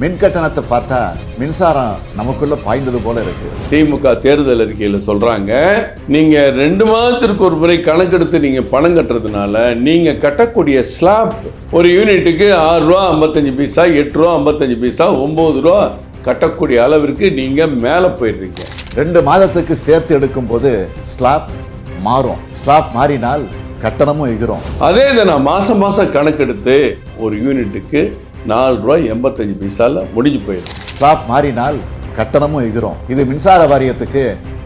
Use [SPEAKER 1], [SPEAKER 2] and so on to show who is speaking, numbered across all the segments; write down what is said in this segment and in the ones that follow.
[SPEAKER 1] மின் கட்டணத்தை பார்த்தா மின்சாரம் நமக்குள்ள பாய்ந்தது போல இருக்கு.
[SPEAKER 2] திமுக தேர்தல் அறிக்கையில் சொல்றாங்க நீங்க ரெண்டு மாதத்திற்கு ஒரு முறை கணக்கெடுத்து நீங்க பணம் கட்டுறதுனால நீங்க கட்டக்கூடிய ஸ்லாப் ஒரு யூனிட்டுக்கு ஆறு ரூபா ஐம்பத்தஞ்சு பைசா எட்டு ரூபா ஐம்பத்தஞ்சு பைசா ஒன்பது ரூபா கட்டக்கூடிய அளவிற்கு நீங்க மேலே போயிடுறீங்க.
[SPEAKER 1] ரெண்டு மாதத்துக்கு சேர்த்து எடுக்கும் போது ஸ்லாப் மாறும். ஸ்லாப் மாறினால் கட்டணமும் எகிரும்
[SPEAKER 2] அதே இதை நான் மாசம் மாசம் கணக்கெடுத்து ஒரு யூனிட்டுக்கு நாலு ரூபா எண்பத்தஞ்சு பைசால முடிஞ்சு போயிடும்.
[SPEAKER 1] ஸ்லாப் மாறினால் கட்டணமும் எகிரும். இது மின்சார வாரியத்துக்கு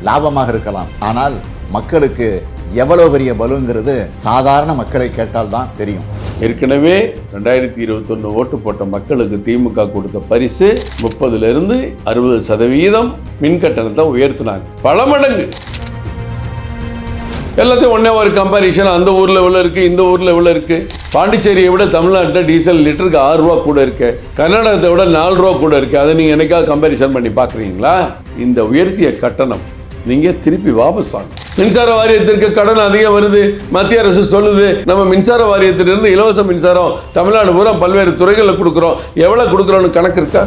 [SPEAKER 1] லாபமாக இருக்கலாம். ஆனால் மக்களுக்கு எவ்வளவு பெரிய பலுங்கிறது சாதாரண மக்களை கேட்டால் தான் தெரியும்.
[SPEAKER 2] ஏற்கனவே ரெண்டாயிரத்தி இருபத்தொன்று ஓட்டு போட்ட மக்களுக்கு திமுக கொடுத்த பரிசு முப்பதுல இருந்து அறுபது சதவீதம் மின் கட்டணத்தை உயர்த்தினாங்க. பல மடங்கு. எல்லாத்தையும் ஒன்றே ஒரு கம்பாரிஷன் அந்த ஊரில் எவ்வளோ இருக்குது இந்த ஊரில் எவ்வளோ இருக்குது பாண்டிச்சேரியை விட தமிழ்நாட்டில் டீசல் லிட்டருக்கு ஆறு ரூபா கூட இருக்கு. கர்நாடகத்தை விட நாலு ரூபா கூட இருக்கு. அதை நீங்கள் என்னைக்காவது கம்பாரிசன் பண்ணி பார்க்குறீங்களா? இந்த உயர்த்திய கட்டணம் நீங்கள் திருப்பி வாபஸ் வாங்க. மின்சார வாரியத்திற்கு கடன் அதிகம் வருது. மத்திய அரசு சொல்லுது நம்ம மின்சார வாரியத்திலிருந்து இலவச மின்சாரம் தமிழ்நாடு பூரா பல்வேறு துறைகளில் கொடுக்குறோம். எவ்வளோ கொடுக்குறோன்னு கணக்கு இருக்கா?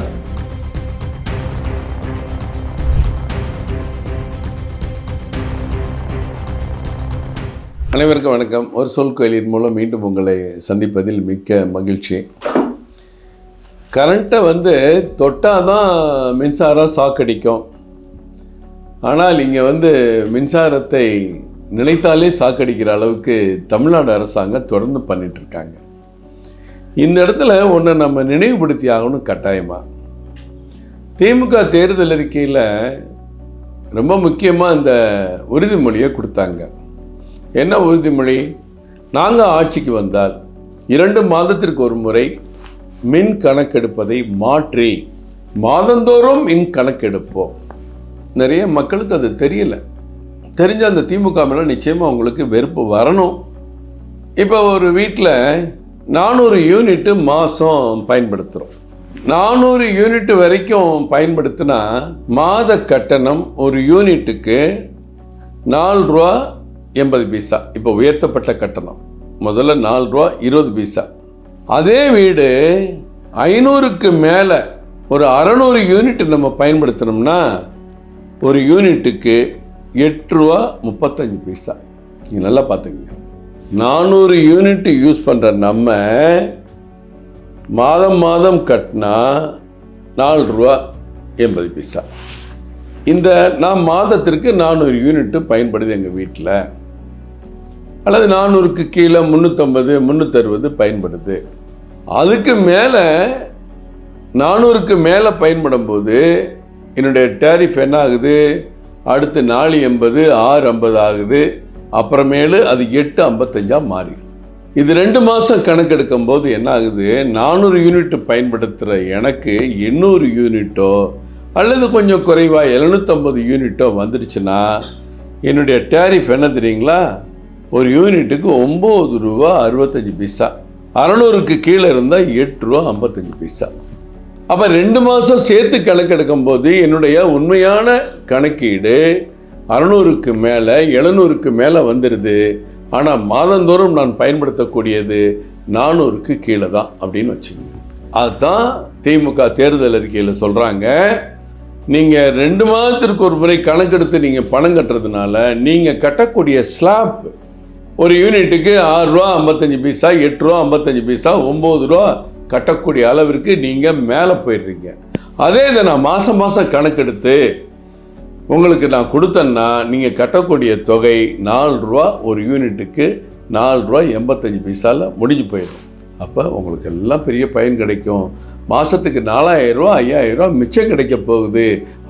[SPEAKER 2] அனைவருக்கும் வணக்கம். ஒரு சொல் கோயிலின் மூலம் மீண்டும் உங்களை சந்திப்பதில் மிக்க மகிழ்ச்சி. கரண்ட்டை வந்து தொட்டால் தான் மின்சாரம் சாக்கடிக்கும் ஆனால் இங்கே வந்து மின்சாரத்தை நினைத்தாலே சாக்கடிக்கிற அளவுக்கு தமிழ்நாடு அரசாங்கம் தொடர்ந்து பண்ணிகிட்ருக்காங்க இந்த இடத்துல ஒன்று நம்ம நினைவுபடுத்தி ஆகணும் கட்டாயமாக திமுக தேர்தல் அறிக்கையில் ரொம்ப முக்கியமாக இந்த உறுதிமொழியை கொடுத்தாங்க. என்ன உறுதிமொழி? நாங்கள் ஆட்சிக்கு வந்தால் இரண்டு மாதத்திற்கு ஒரு முறை மின் கணக்கெடுப்பதை மாற்றி மாதந்தோறும் மின் கணக்கெடுப்போம். நிறைய மக்களுக்கு அது தெரியல. தெரிஞ்ச அந்த திமுக மேலே நிச்சயமாக அவங்களுக்கு வெறுப்பு வரணும். இப்போ ஒரு வீட்டில் நானூறு யூனிட்டு மாதம் பயன்படுத்துகிறோம் நானூறு யூனிட் வரைக்கும் பயன்படுத்தினா மாத கட்டணம் ஒரு யூனிட்டுக்கு நாலு ரூபா எண்பது பைசா. இப்போ உயர்த்தப்பட்ட கட்டணம். முதல்ல நாலு ரூபா இருபது பைசா. அதே வீடு ஐநூறுக்கு மேலே ஒரு அறநூறு யூனிட் நம்ம பயன்படுத்தினோம்னா ஒரு யூனிட்டுக்கு எட்டு ரூபா முப்பத்தஞ்சு பைசா. நீங்கள் நல்லா பார்த்துங்க நானூறு யூனிட் யூஸ் பண்ணுற நம்ம மாதம் மாதம் கட்டினா நாலு ரூபா எண்பது பைசா. இந்த நான் மாதத்திற்கு நானூறு யூனிட்டு பயன்படுது எங்கள் வீட்டில் அல்லது நானூறுக்கு கீழே முந்நூற்றம்பது முந்நூற்றறுபது பயன்படுது. அதுக்கு மேலே நானூறுக்கு மேலே பயன்படும் போது என்னுடைய டேரிஃப் என்ன ஆகுது? அடுத்து நாலு எண்பது ஆறு ஐம்பது ஆகுது. அப்புறமேலு அது எட்டு ஐம்பத்தஞ்சா மாறி. இது ரெண்டு மாதம் கணக்கெடுக்கும் போது என்ன ஆகுது? நானூறு யூனிட் பயன்படுத்துகிற எனக்கு எண்ணூறு யூனிட்டோ அல்லது கொஞ்சம் குறைவாக எழுநூற்றம்பது யூனிட்டோ வந்துடுச்சுன்னா என்னுடைய டேரிஃப் என்ன தெரியுங்களா? ஒரு யூனிட்டுக்கு ஒம்பது ரூபா அறுபத்தஞ்சு பைசா. அறநூறுக்கு கீழே இருந்தால் எட்டு ரூபா ஐம்பத்தஞ்சு பைசா. அப்போ ரெண்டு மாதம் சேர்த்து கணக்கெடுக்கும் போது என்னுடைய உண்மையான கணக்கீடு அறநூறுக்கு மேலே எழுநூறுக்கு மேலே வந்துடுது ஆனால் மாதந்தோறும் நான் பயன்படுத்தக்கூடியது நானூறுக்கு கீழே தான் அப்படின்னு வச்சுக்கோங்க. அதுதான் திமுக தேர்தல் அறிக்கையில் சொல்கிறாங்க நீங்கள் ரெண்டு மாதத்திற்கு ஒரு முறை கணக்கெடுத்து நீங்கள் பணம் கட்டுறதுனால நீங்கள் கட்டக்கூடிய ஸ்லாப் ஒரு யூனிட்டுக்கு ஆறு ரூபா ஐம்பத்தஞ்சு பைசா எட்டு ரூபா ஐம்பத்தஞ்சு பைசா ஒம்பது ரூபா கட்டக்கூடிய அளவிற்கு நீங்கள் மேலே போயிடுறீங்க. அதே இதை நான் மாதம் மாதம் கணக்கெடுத்து உங்களுக்கு நான் கொடுத்தேன்னா நீங்கள் கட்டக்கூடிய தொகை நாலு ரூபா ஒரு யூனிட்டுக்கு நாலு ரூபா எண்பத்தஞ்சு பைசால முடிஞ்சு போயிடும். அப்போ உங்களுக்கு எல்லாம் பெரிய பயன் கிடைக்கும். மாதத்துக்கு நாலாயிரரூவா ஐயாயிரரூவா மிச்சம் கிடைக்க போகுது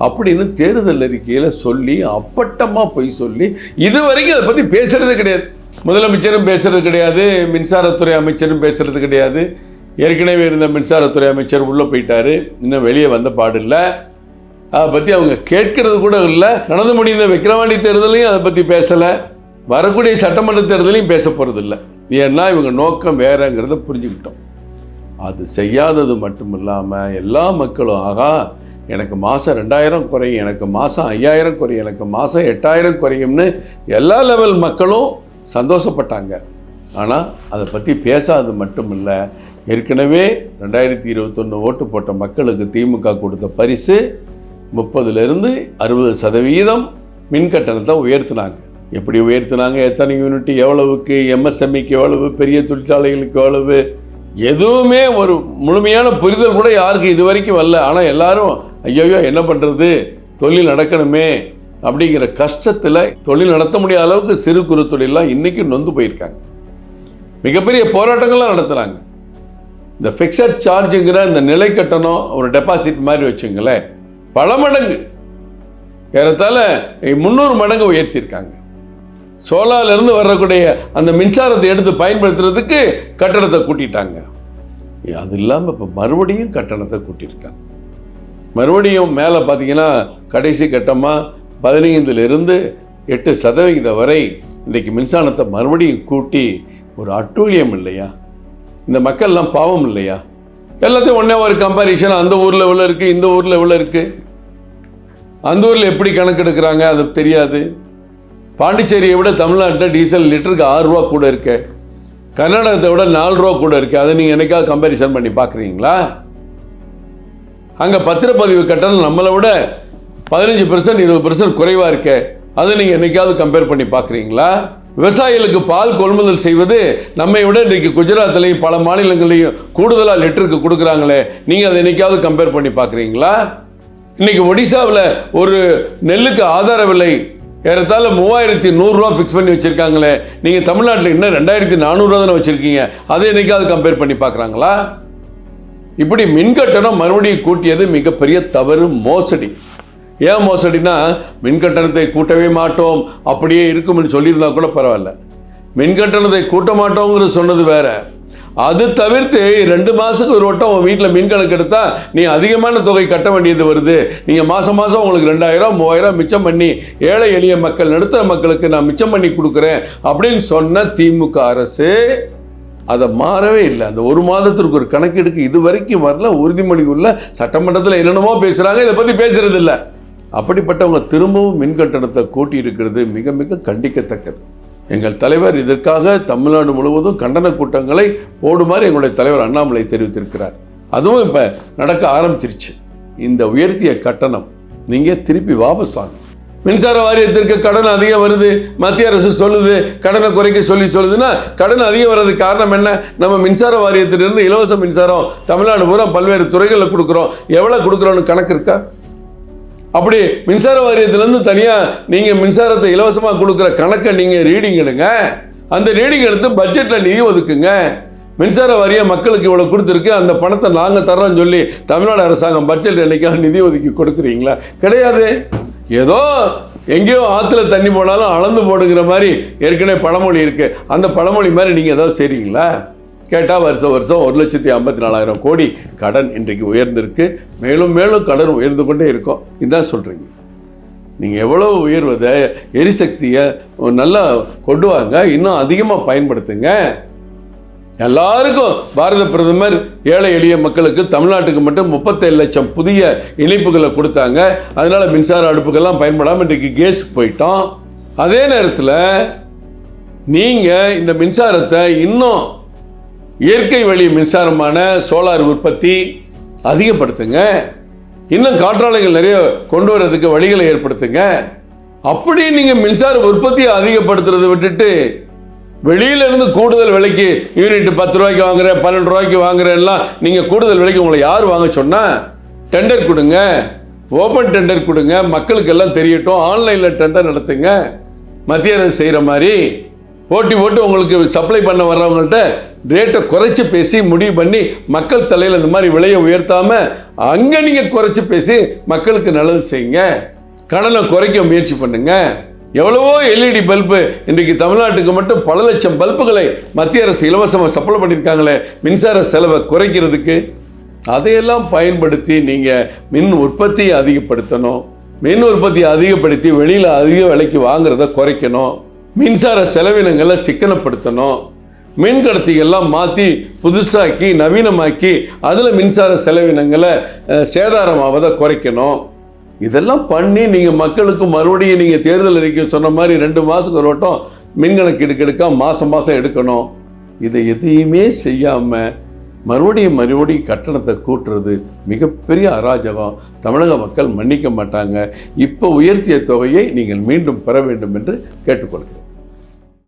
[SPEAKER 2] அப்படின்னு தேர்தல் அறிக்கையில் சொல்லி அப்பட்டமாக போய் சொல்லி இது வரைக்கும் அதை பற்றி பேசுறது கிடையாது. முதலமைச்சரும் பேசுறது கிடையாது மின்சாரத்துறை அமைச்சரும் பேசுறது கிடையாது. ஏற்கனவே இருந்த மின்சாரத்துறை அமைச்சர் உள்ளே போயிட்டாரு. இன்னும் வெளியே வந்த பாடில்லை அதை பற்றி அவங்க கேட்கறது கூட இல்லை. நடந்து முடிந்த விக்கிரவாண்டி தேர்தலையும் அதை பற்றி பேசலை. வரக்கூடிய சட்டமன்ற தேர்தலையும் பேச போகிறது இல்லை. ஏன்னா இவங்க நோக்கம் வேறங்கிறத புரிஞ்சுக்கிட்டோம். அது செய்யாதது மட்டும் இல்லாமல் எல்லா மக்களும் ஆகா எனக்கு மாதம் ரெண்டாயிரம் குறையும் எனக்கு மாதம் ஐயாயிரம் குறையும் எனக்கு மாதம் எட்டாயிரம் குறையும்னு எல்லா லெவல் மக்களும் சந்தோஷப்பட்டாங்க. ஆனால் அதை பற்றி பேசாதது மட்டும் இல்லை ஏற்கனவே ரெண்டாயிரத்தி இருபத்தொன்று ஓட்டு போட்ட மக்களுக்கு திமுக கொடுத்த பரிசு முப்பதுலேருந்து அறுபது சதவீதம் மின் கட்டணத்தை உயர்த்தினாங்க. எப்படி உயர்த்தினாங்க? எத்தனை யூனிட் எவ்வளவுக்கு எம்எஸ்எம்இக்கு எவ்வளவு பெரிய தொழிற்சாலைகளுக்கு எவ்வளவு? எதுவுமே ஒரு முழுமையான புரிதல் கூட யாருக்கு இது வரைக்கும் வரல. ஆனால் எல்லாரும் ஐயோயோ என்ன பண்ணுறது தொழில் நடக்கணுமே. அப்படிங்கிற கஷ்டத்தில் தொழில் நடத்த முடியாத அளவுக்கு சிறு குறு தொழிலெலாம் இன்றைக்கும் நொந்து போயிருக்காங்க. மிகப்பெரிய போராட்டங்கள்லாம் நடத்துகிறாங்க இந்த ஃபிக்ஸட் சார்ஜுங்கிற இந்த நிலை கட்டணம் ஒரு டெபாசிட் மாதிரி வச்சுங்களேன் பல மடங்கு. ஏறத்தால் முந்நூறு மடங்கு உயர்த்தியிருக்காங்க. சோலார்ல இருந்து வரக்கூடிய அந்த மின்சாரத்தை எடுத்து பயன்படுத்துறதுக்கு கட்டணத்தை கூட்டிட்டாங்க. அது இல்லாமல் இப்போ மறுபடியும் கட்டணத்தை கூட்டியிருக்காங்க. மறுபடியும் மேலே பார்த்தீங்கன்னா கடைசி கட்டமாக பதினைந்திலிருந்து எட்டு சதவிகிதம் வரை இன்றைக்கு மின்சாரத்தை மறுபடியும் கூட்டி ஒரு அட்டூழியம் இல்லையா? இந்த மக்கள்லாம் பாவம் இல்லையா? எல்லாத்தையும் ஒன்றே ஒரு கம்பாரிஷன் அந்த ஊரில் எவ்வளோ இருக்குது இந்த ஊரில் எவ்வளோ இருக்குது அந்த ஊரில் எப்படி கணக்கெடுக்கிறாங்க அது தெரியாது. பாண்டிச்சேரியை விட தமிழ்நாட்டில் டீசல் லிட்டருக்கு ஆறு ரூபா கூட இருக்கு. கர்நாடகத்தை விட நாலு ரூபா கூட இருக்கு. அதை நீங்கள் என்றைக்காவது கம்பேரிசன் பண்ணி பார்க்குறீங்களா? அங்கே பத்திரப்பதிவு கட்டணம் நம்மளை விட பதினஞ்சு பெர்சன்ட் இருபது பெர்சன்ட் குறைவாக இருக்கே. அதை நீங்கள் என்றைக்காவது கம்பேர் பண்ணி பார்க்குறீங்களா? விவசாயிகளுக்கு பால் கொள்முதல் செய்வது நம்மை விட இன்றைக்கு குஜராத்லையும் பல மாநிலங்களையும் கூடுதலாக லிட்டருக்கு கொடுக்குறாங்களே. நீங்கள் அதை என்றைக்காவது கம்பேர் பண்ணி பார்க்குறீங்களா? இன்றைக்கி ஒடிசாவில் ஒரு நெல்லுக்கு ஆதார விலை ஏறத்தாழ மூவாயிரத்தி நூறுரூவா ஃபிக்ஸ் பண்ணி வச்சுருக்காங்களே. நீங்கள் தமிழ்நாட்டில் இன்னும் ரெண்டாயிரத்தி நானூறுரூவா தானே வச்சுருக்கீங்க. அதை என்றைக்காவது கம்பேர் பண்ணி பார்க்குறாங்களா? இப்படி மின்கட்டணம் மறுபடியும் கூட்டியது மிகப்பெரிய தவறு மோசடி. ஏன் மோசடினா மின்கட்டணத்தை கூட்டவே மாட்டோம் அப்படியே இருக்கும்னு சொல்லியிருந்தா கூட பரவாயில்ல. மின்கட்டணத்தை கூட்ட மாட்டோங்கிறது சொன்னது வேற. அது தவிர்த்து ரெண்டு மாதத்துக்கு ஒரு வட்டம் உன் வீட்டில் மின் கணக்கு நீ அதிகமான தொகை கட்ட வேண்டியது வருது. நீங்கள் மாதம் மாதம் உங்களுக்கு ரெண்டாயிரம் மூவாயிரம் மிச்சம் பண்ணி ஏழை எளிய மக்கள் நடுத்தர மக்களுக்கு நான் மிச்சம் பண்ணி கொடுக்குறேன் அப்படின்னு சொன்ன திமுக அரசு அதை மாறவே இல்லை. அந்த ஒரு மாதத்திற்கு ஒரு கணக்கெடுக்கு இது வரைக்கும் வரல. உறுதிமொழி உள்ள சட்டமன்றத்தில் என்னென்னமோ பேசுகிறாங்க இதை பற்றி பேசுறதில்லை. அப்படிப்பட்டவங்க திரும்பவும் மின் கட்டணத்தை கூட்டி இருக்கிறது மிக மிக கண்டிக்கத்தக்கது. எங்கள் தலைவர் இதற்காக தமிழ்நாடு முழுவதும் கண்டன கூட்டங்களை போடுமாறு எங்களுடைய தலைவர் அண்ணாமலை தெரிவித்திருக்கிறார். அதுவும் இப்போ நடக்க ஆரம்பிச்சிருச்சு. இந்த உயர்த்திய கட்டணம் நீங்கள் திருப்பி வாபஸ் வாங்க. மின்சார வாரியத்திற்கு கடன் அதிகம் வருது. மத்திய அரசு சொல்லுது கடனை குறைக்க சொல்லி சொல்லுதுன்னா கடன் அதிகம் வர்றதுக்கு காரணம் என்ன? நம்ம மின்சார வாரியத்திலிருந்து இலவச மின்சாரம் தமிழ்நாடு பூரா பல்வேறு துறைகளில் கொடுக்குறோம். எவ்வளோ கொடுக்குறோன்னு கணக்கு இருக்கா? அப்படி மின்சார வாரியத்திலேருந்து தனியாக நீங்கள் மின்சாரத்தை இலவசமாக கொடுக்குற கணக்கை நீங்கள் ரீடிங் எடுங்க. அந்த ரீடிங் எடுத்து பட்ஜெட்டில் நிதி ஒதுக்குங்க. மின்சார வாரியம் மக்களுக்கு இவ்வளோ கொடுத்துருக்கு அந்த பணத்தை நாங்கள் தர்றோம்னு சொல்லி தமிழ்நாடு அரசாங்கம் பட்ஜெட் என்றைக்காக நிதி ஒதுக்கி கொடுக்குறீங்களா? கிடையாது. ஏதோ எங்கேயோ ஆற்றுல தண்ணி போனாலும் அளந்து போடுங்கிற மாதிரி ஏற்கனவே பழமொழி இருக்குது அந்த பழமொழி மாதிரி நீங்கள் ஏதாவது செய்றீங்களா? கேட்டால் வருஷம் வருஷம் ஒரு லட்சத்தி ஐம்பத்தி நாலாயிரம் கோடி கடன் இன்றைக்கு உயர்ந்திருக்கு. மேலும் மேலும் கடன் உயர்ந்து கொண்டே இருக்கும். இதான் சொல்கிறீங்க நீங்கள் எவ்வளோ உயர்வதை எரிசக்தியை நல்லா கொண்டு வாங்க இன்னும் அதிகமாக பயன்படுத்துங்க. எல்லாருக்கும் பாரத பிரதமர் ஏழை எளிய மக்களுக்கு தமிழ்நாட்டுக்கு மட்டும் முப்பத்தேழு லட்சம் புதிய இணைப்புகளை கொடுத்தாங்க. அதனால் மின்சார அடுப்புகள்லாம் பயன்படாமல் இன்றைக்கு கேஸுக்கு போயிட்டோம். அதே நேரத்தில் நீங்கள் இந்த மின்சாரத்தை இன்னும் இயற்கை வழி மின்சாரமான சோலார் உற்பத்தி அதிகப்படுத்துங்க. இன்னும் காற்றாலைகள் நிறைய கொண்டு வர்றதுக்கு வழிகளை ஏற்படுத்துங்க. அப்படி நீங்கள் மின்சார உற்பத்தியை அதிகப்படுத்துறதை விட்டுட்டு வெளியில இருந்து கூடுதல் விலைக்கு யூனிட் பத்து ரூபாய்க்கு வாங்குற பன்னெண்டு ரூபாய்க்கு வாங்குற எல்லாம் நீங்கள் கூடுதல் விலைக்கு உங்களை யார் வாங்க சொன்னா டெண்டர் கொடுங்க. ஓப்பன் டெண்டர் கொடுங்க. மக்களுக்கு எல்லாம் தெரியட்டும். ஆன்லைனில் டெண்டர் நடத்துங்க. மத்திய அரசு செய்கிற மாதிரி போட்டி போட்டு உங்களுக்கு சப்ளை பண்ண வர்றவங்கள்ட்ட ரேட்டை குறைச்சி பேசி முடிவு பண்ணி மக்கள் தலையில் இந்த மாதிரி விலையை உயர்த்தாமல் அங்கே நீங்கள் குறைச்சி பேசி மக்களுக்கு நல்லது செய்யுங்க. கடனை குறைக்க முயற்சி பண்ணுங்க. எவ்வளவோ எல்இடி பல்பு இன்றைக்கு தமிழ்நாட்டுக்கு மட்டும் பல லட்சம் பல்புகளை மத்திய அரசு இலவசமாக சப்ளை பண்ணியிருக்காங்களே மின்சார செலவை குறைக்கிறதுக்கு. அதையெல்லாம் பயன்படுத்தி நீங்கள் மின் உற்பத்தியை அதிகப்படுத்தணும். மின் உற்பத்தியை அதிகப்படுத்தி வெளியில் அதிக விலைக்கு வாங்குறத குறைக்கணும். மின்சார செலவினங்களை சிக்கனப்படுத்தணும். மின் கடத்திகள்லாம் மாற்றி புதுசாக்கி நவீனமாக்கி அதில் மின்சார செலவினங்களை சேதாரமாவதை குறைக்கணும். இதெல்லாம் பண்ணி நீங்கள் மக்களுக்கு மறுபடியும் நீங்கள் தேர்தல் அறிக்கை சொன்ன மாதிரி ரெண்டு மாதத்துக்கு ஒரு வட்டம் மின் கணக்கு எடுக்க எடுக்க மாதம் மாதம் எடுக்கணும். இதை எதையுமே செய்யாமல் மறுபடியும் மறுபடியும் கட்டணத்தை கூட்டுறது மிகப்பெரிய அராஜகம். தமிழக மக்கள் மன்னிக்க மாட்டாங்க. இப்போ உயர்த்திய தொகையை நீங்கள் மீண்டும் பெற வேண்டும் என்று கேட்டுக்கொள்கிறேன்.